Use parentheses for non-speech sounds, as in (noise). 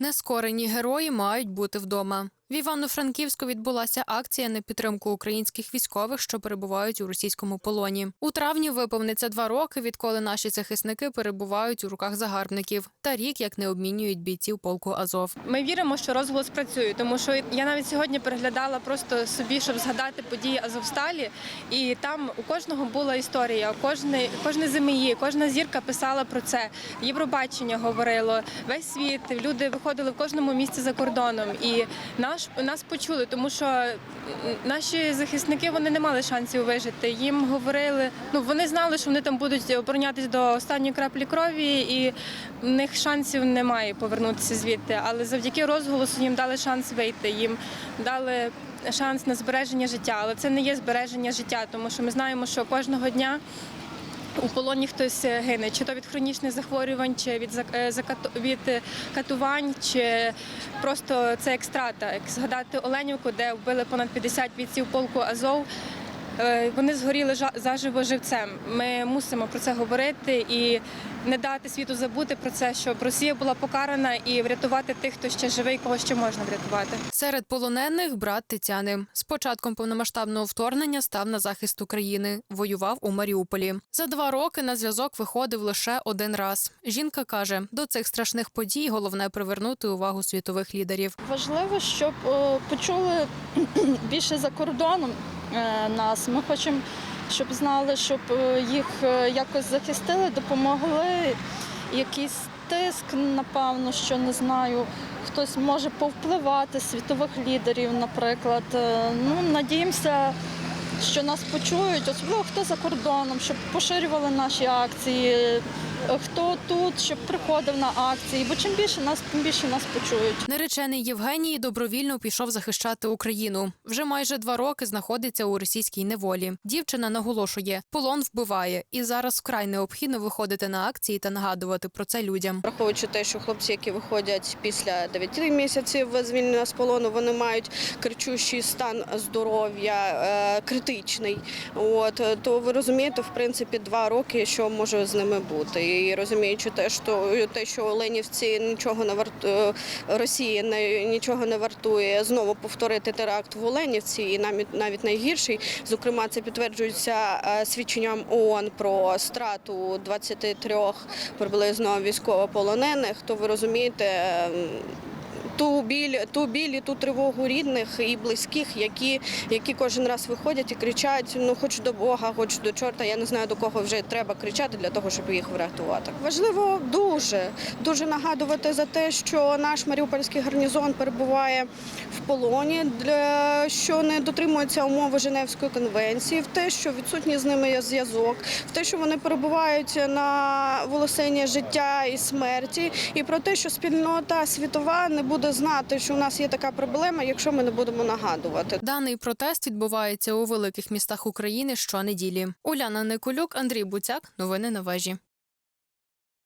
Нескорені герої мають бути вдома. В Івано-Франківську відбулася акція на підтримку українських військових, що перебувають у російському полоні. У травні виповниться два роки, відколи наші захисники перебувають у руках загарбників, та рік як не обмінюють бійців полку Азов. Ми віримо, що розголос працює, тому що я навіть сьогодні переглядала просто собі, щоб згадати події Азовсталі, і там у кожного була історія. Кожне, кожне ЗМІ, кожна зірка писала про це. Євробачення говорило, весь світ. Люди виходили в кожному місці за кордоном, і наш нас почули, тому що наші захисники вони не мали шансів вижити. Їм говорили, ну вони знали, що вони там будуть оборонятись до останньої краплі крові, і в них шансів немає повернутися звідти. Але завдяки розголосу їм дали шанс вийти. Їм дали шанс на збереження життя. Але це не є збереження життя, тому що ми знаємо, що кожного дня. У полоні хтось гине, чи то від хронічних захворювань, чи від е, від е, катувань, чи просто це як страта. Як згадати Оленівку, де вбили понад 50 бійців полку Азов. Е, Вони згоріли жа- заживо живцем. Ми мусимо про це говорити і не дати світу забути про це, щоб Росія була покарана і врятувати тих, хто ще живий, кого ще можна врятувати. Серед полонених брат Тетяни. З початком повномасштабного вторгнення став на захист України. Воював у Маріуполі. За два роки на зв'язок виходив лише один раз. Жінка каже, до цих страшних подій головне привернути увагу світових лідерів. Важливо, щоб е, почули (clears throat) більше за кордоном нас. Ми хочемо, щоб знали, щоб е, їх е, якось захистили, допомогли. Якийсь тиск, напевно, що не знаю. Хтось може повпливати світових лідерів, наприклад. Е, Ну, надіємося, що нас почують, особливо хто за кордоном, щоб поширювали наші акції, е, хто тут, щоб приходив на акції. Бо чим більше нас, тим більше нас почують. Наречений Євгеній добровільно пішов захищати Україну. Вже майже два роки знаходиться у російській неволі. Дівчина наголошує, полон вбиває, і зараз вкрай необхідно виходити на акції та нагадувати про це людям. Враховуючи те, що хлопці, які виходять після 9 місяців звільнення з полону, вони мають кричущий стан здоров'я, е, критичний. От то ви розумієте, в принципі, два роки, що може з ними бути. І розуміючи те, що те, що Оленівці нічого не вартує, Росії не нічого не вартує знову повторити теракт в Оленівці, і навіть навіть найгірший. Зокрема, це підтверджується е, свідченням ООН про страту 23 приблизно військовополонених, то ви розумієте. Ту біль, ту біль і ту тривогу рідних і близьких, які, які кожен раз виходять і кричать: ну хоч до Бога, хоч до чорта. Я не знаю до кого вже треба кричати для того, щоб їх врятувати. Важливо дуже дуже нагадувати за те, що наш маріупольський гарнізон перебуває в полоні, для що не дотримуються умови Женевської конвенції, в те, що відсутній з ними зв'язок, в те, що вони перебувають на волосині життя і смерті, і про те, що спільнота світова не буде знати, що у нас є така проблема, якщо ми не будемо нагадувати. Даний протест відбувається у великих містах України щонеділі. Уляна Николюк, Андрій Буцяк. Новини на вежі.